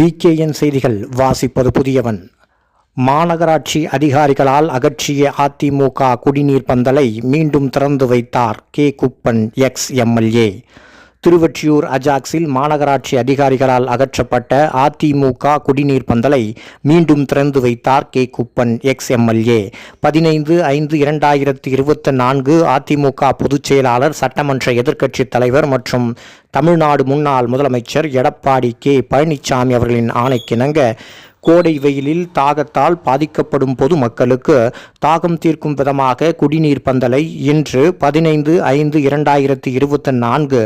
TKN செய்திகள் வாசிப்பது புதியவன். மாநகராட்சி அதிகாரிகளால் அகற்றிய அதிமுக குடிநீர் பந்தலை மீண்டும் திறந்து வைத்தார் K. Kuppan ex. MLA Thiruvottiyur அஜாக்ஸில் மாநகராட்சி அதிகாரிகளால் அகற்றப்பட்ட அதிமுக குடிநீர் பந்தலை மீண்டும் திறந்து வைத்தார் கே. குப்பன் எக்ஸ் எம்எல்ஏ பதினைந்து ஐந்து இரண்டாயிரத்தி இருபத்தி நான்கு அதிமுக பொதுச் செயலாளர் சட்டமன்ற எதிர்க்கட்சித் தலைவர் மற்றும் தமிழ்நாடு முன்னாள் முதலமைச்சர் எடப்பாடி கே. பழனிசாமி அவர்களின் ஆணைக்கிணங்க கோடை வெயிலில் தாகத்தால் பாதிக்கப்படும் பொதுமக்களுக்கு தாகம் தீர்க்கும் விதமாக குடிநீர் பந்தலை இன்று பதினைந்து ஐந்து இரண்டாயிரத்தி இருபத்தி நான்கு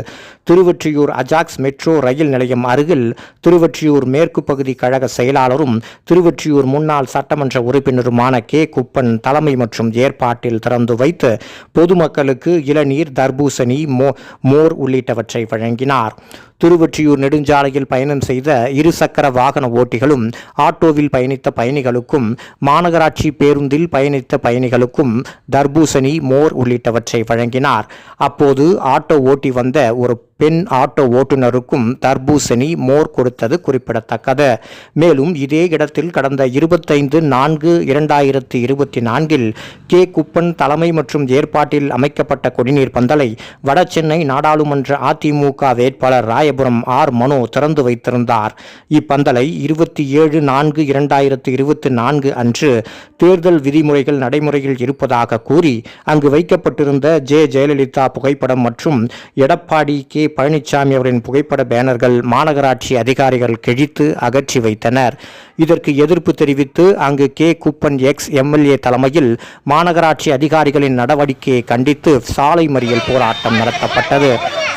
திருவொற்றியூர் அஜாக்ஸ் மெட்ரோ ரயில் நிலையம் அருகில் திருவொற்றியூர் மேற்கு பகுதி கழக செயலாளரும் திருவொற்றியூர் முன்னாள் சட்டமன்ற உறுப்பினருமான கே. குப்பன் தலைமை மற்றும் ஏற்பாட்டில் திறந்து வைத்து பொதுமக்களுக்கு இளநீர் தர்பூசணி மோ மோர் உள்ளிட்டவற்றை வழங்கினார். திருவொற்றியூர் நெடுஞ்சாலையில் பயணம் செய்த இருசக்கர வாகன ஓட்டிகளும் ஆட்டோவில் பயணித்த பயணிகளுக்கும் மாநகராட்சி பேருந்தில் பயணித்த பயணிகளுக்கும் தர்பூசணி மோர் உள்ளிட்டவற்றை வழங்கினார். அப்போது ஆட்டோ ஓட்டி வந்த ஒரு பெண் ஆட்டோ ஓட்டுநருக்கும் தர்பூசணி மோர் கொடுத்தது குறிப்பிடத்தக்கது. மேலும் இதே இடத்தில் கடந்த இருபத்தைந்து நான்கு இரண்டாயிரத்தி இருபத்தி நான்கில் கே. குப்பன் தலைமை மற்றும் ஏற்பாட்டில் அமைக்கப்பட்ட குடிநீர் பந்தலை வடசென்னை நாடாளுமன்ற அதிமுக வேட்பாளர் ராயபுரம் ஆர். மனோ திறந்து வைத்திருந்தார். இப்பந்தலை இருபத்தி ஏழு நான்கு இரண்டாயிரத்தி இருபத்தி நான்கு அன்று தேர்தல் விதிமுறைகள் நடைமுறையில் இருப்பதாக கூறி அங்கு வைக்கப்பட்டிருந்த ஜெ. ஜெயலலிதா புகைப்படம் மற்றும் எடப்பாடி கே. பழனிசாமி அவரின் புகைப்பட பேனர்கள் மாநகராட்சி அதிகாரிகள் கிழித்து அகற்றி வைத்தனர். இதற்கு எதிர்ப்பு தெரிவித்து அங்கு கே. குப்பன் எக்ஸ் எம்எல்ஏ தலைமையில் மாநகராட்சி அதிகாரிகளின் நடவடிக்கையை கண்டித்து சாலை மறியல் போராட்டம் நடத்தப்பட்டது.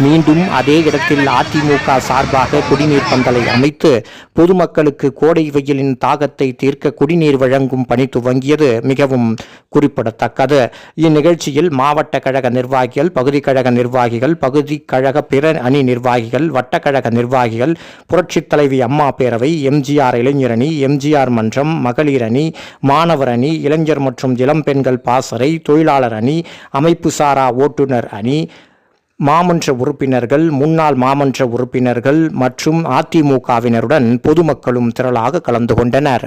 மீண்டும் அதே இடத்தில் அதிமுக சார்பாக குடிநீர் பந்தலை அமைத்து பொதுமக்களுக்கு கோடை வெயிலின் தாகத்தை தீர்க்க குடிநீர் வழங்கும் பணி துவங்கியது மிகவும் குறிப்பிடத்தக்கது. இந்நிகழ்ச்சியில் மாவட்ட கழக நிர்வாகிகள் பகுதி கழக நிர்வாகிகள் பகுதி கழக பிற அணி நிர்வாகிகள் வட்டக்கழக நிர்வாகிகள் புரட்சித் தலைவி அம்மா பேரவை எம்ஜிஆர் இளைஞரணி எம்ஜிஆர் மன்றம் மகளிர் அணி மாணவர் அணி இளைஞர் மற்றும் இளம் பெண்கள் பாசறை தொழிலாளர் அணி அமைப்பு சாரா ஓட்டுநர் அணி மாமன்ற உறுப்பினர்கள் முன்னாள் மாமன்ற உறுப்பினர்கள் மற்றும் அதிமுகவினருடன் பொதுமக்களும் திரளாக கலந்து கொண்டனர்.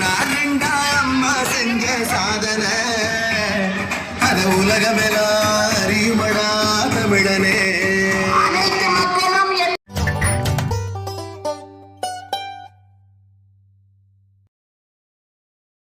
ஒன்னா ரெண்டா அம்மா செஞ்ச சாதனை. அத உலகமெல்லாம்